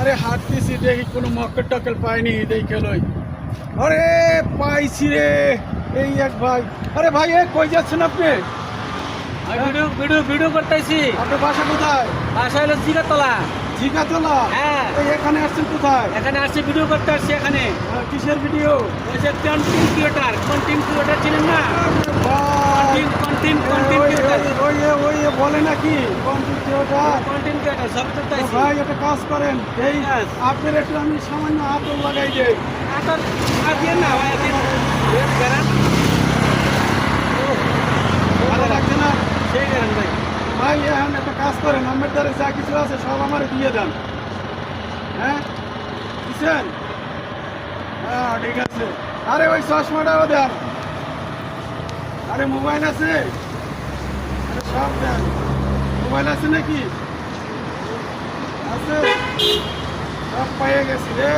আরে হাঁটতেছি দেখি কোনো মক্কেল টক্কেল পাইনি দেখে লই। আরে পাইছি রে এই এক ভাই। আরে ভাই এ কই যাচ্ছেন আপনি? ভিডিও ভিডিও ভিডিও করতেছি। আপনার বাসা কোথায়? বাসা হলো জিগাতলা। জিগাতলা? হ্যাঁ। এখানে আসছেন কোথায়? এখানে আসছে ভিডিও করতে আসছি এখানে। কিসের ভিডিও? ওই যে কন্টেন্ট ক্রিয়েটার কন্টেন্ট ক্রিয়েটার ছিলেন না ভাই কন্টেন্ট এ, কন্টেন্ট ওই ক্রিয়েটার ওই- ওই এ- ওই এ বলে নাকি? কন্টেন্ট ক্রিয়েটার সব তো করতেছি ভাই একটা কাজ করেন। এই. আপনার একটু আমি সামান্য আতর লাগাই দেই। আতর আর দিয়ে না ভাই দিন ভালো লাগছে না? সেই গেরান ভাই। ভাই এখন একটা কাজ করেন। আমার দ্বারা যা কিছু আছে সব আমার দিয়ে দেন। হ্যাঁ? দিচ্ছেন হ্যাঁ ঠিক আছে। আরে ওই চশমাটাও দেন। আরে মোবাইল আছে? সব মোবাইল আছে নাকি? আছে। সব পেয়ে গেছি রে।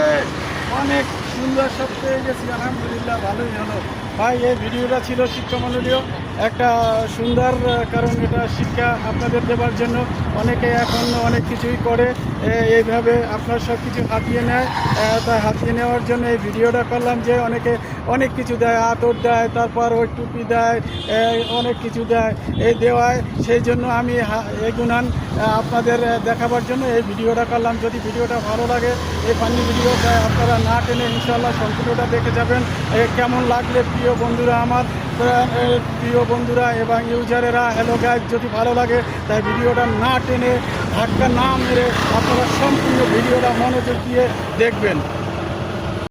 অনেক সুন্দর সব পেয়ে গেছি। আলহামদুলিল্লাহ, ভালোই হলো। ভাই, এই ভিডিওটা ছিল শিক্ষামূলনীয় একটা সুন্দর কারণ এটা শিক্ষা আপনাদের দেওয়ার জন্য। অনেকে এখন অনেক কিছুই করে এইভাবে আপনার সব কিছু হাতিয়ে নেয়। তা হাতিয়ে নেওয়ার জন্য এই ভিডিওটা করলাম যে অনেকে অনেক কিছু দেয়, আতর দেয়, তারপর ওই টুপি দেয় অনেক কিছু দেয় এই দেওয়ায়। সেই জন্য আমি এই গুণান আপনাদের দেখাবার জন্য এই ভিডিওটা করলাম। যদি ভিডিওটা ভালো লাগে, এই ফানি ভিডিওটা আপনারা না টেনে ইনশাল্লাহ সম্পূর্ণটা দেখে যাবেন। কেমন লাগলে প্রিয় বন্ধুরা আমার এ, প্রিয় বন্ধুরা এবং ইউজারেরা হ্যালো গাইজ যদি ভালো লাগে তাই ভিডিওটা না টেনে ধাক্কা না মেরে আপনারা সম্পূর্ণ ভিডিওটা মনোযোগ দিয়ে দেখবেন।